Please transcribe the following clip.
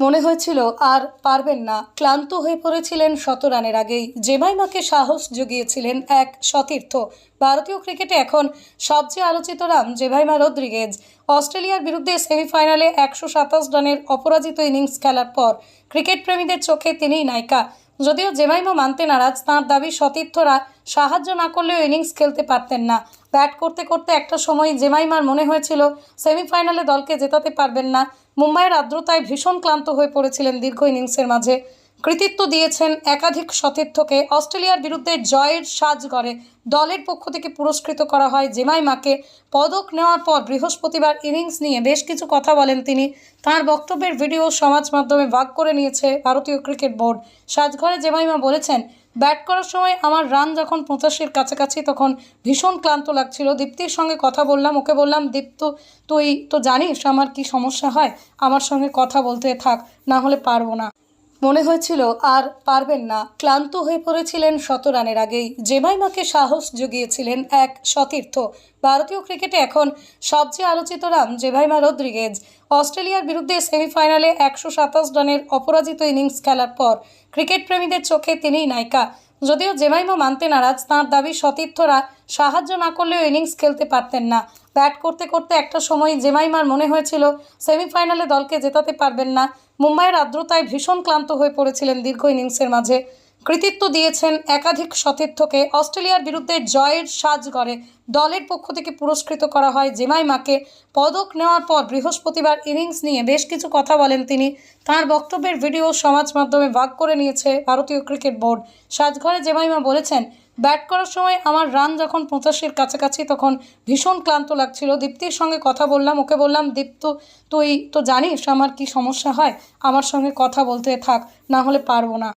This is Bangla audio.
মনে হয়েছিল আর পারবেন না। ক্লান্ত হয়ে পড়েছিলেন শত রানের আগেই। জেমাইমাকে সাহস জুগিয়েছিলেন এক সতীর্থ। ভারতীয় ক্রিকেটে এখন সবচেয়ে আলোচিত নাম জেভাইমা রদ্রিগেজ। অস্ট্রেলিয়ার বিরুদ্ধে সেমিফাইনালে একশো সাতাশ রানের অপরাজিত ইনিংস খেলার পর ক্রিকেট প্রেমীদের চোখে তিনিই নায়িকা। যদিও জেমাইমো মানতে নারাজ, তাঁর দাবি সতীর্থরা সাহায্য না করলেও ইনিংস খেলতে পারতেন না। ব্যাট করতে করতে একটা সময় জেমাইমার মনে হয়েছিল, সেমিফাইনালে দলকে জেতাতে পারবেন না। মুম্বাইয়ের আর্দ্রতায় ভীষণ ক্লান্ত হয়ে পড়েছিলেন দীর্ঘ ইনিংসের মাঝে। কৃতিত্ব দিয়েছেন একাধিক সতীর্থকে। অস্ট্রেলিয়ার বিরুদ্ধে জয়ের সাজ গড়ে দলের পক্ষ থেকে পুরস্কৃত করা হয় জেমাইমাকে। পদক নেওয়ার পর বৃহস্পতিবার ইনিংস নিয়ে বেশ কিছু কথা বলেন তিনি। তার বক্তব্যের ভিডিও সমাজ মাধ্যমে ভাগ করে নিয়েছে ভারতীয় ক্রিকেট বোর্ড। সাজঘরে জেমাইমা বলেছেন, ব্যাট করার সময় আমার রান যখন পঁচাশির কাছাকাছি তখন ভীষণ ক্লান্ত লাগছিল। দীপ্তির সঙ্গে কথা বললাম, ওকে বললাম, দীপ্ত, তুই তো জানিস আমার কি সমস্যা হয়? আমার সঙ্গে কথা বলতে থাক, না হলে পারব না। মনে হয়েছিল আর পারবেন না। ক্লান্ত হয়ে পড়েছিলেন শত রানের আগেই। জেমাইমাকে সাহস জুগিয়েছিলেন এক সতীর্থ। ভারতীয় ক্রিকেটে এখন সবচেয়ে আলোচিত নাম জেভাইমা রদ্রিগেজ। অস্ট্রেলিয়ার বিরুদ্ধে সেমিফাইনালে একশো সাতাশ রানের অপরাজিত ইনিংস খেলার পর ক্রিকেট প্রেমীদের চোখে তিনিই নায়িকা। যদিও জেমাইমো মানতে নারাজ, তাঁর দাবি সতীর্থরা সাহায্য না করলেও ইনিংস খেলতে পারতেন না। ব্যাট করতে করতে একটা সময় জেমাইমার মনে হয়েছিল, সেমিফাইনালে দলকে জেতাতে পারবেন না। মুম্বাইয়ের আর্দ্রতায় ভীষণ ক্লান্ত হয়ে পড়েছিলেন দীর্ঘ ইনিংসের মাঝে। কৃতিত্ব দিয়েছেন একাধিক সতীর্থকে। অস্ট্রেলিয়ার বিরুদ্ধে জয়ের সাজ গড়ে দলের পক্ষ থেকে পুরস্কৃত করা হয় জেমাইমাকে। পদক নেওয়ার পর বৃহস্পতিবার ইনিংস নিয়ে বেশ কিছু কথা বলেন তিনি। তার বক্তব্যের ভিডিও সমাজ মাধ্যমে ভাগ করে নিয়েছে ভারতীয় ক্রিকেট বোর্ড। সাজঘরে জেমাইমা বলেছেন, ব্যাট করার সময় আমার রান যখন পঁচাশির কাছাকাছি তখন ভীষণ ক্লান্ত লাগছিল। দীপ্তির সঙ্গে কথা বললাম, ওকে বললাম, দীপ্ত, তুই তো জানিস আমার কি সমস্যা হয়? আমার সঙ্গে কথা বলতে থাক, না হলে পারব না।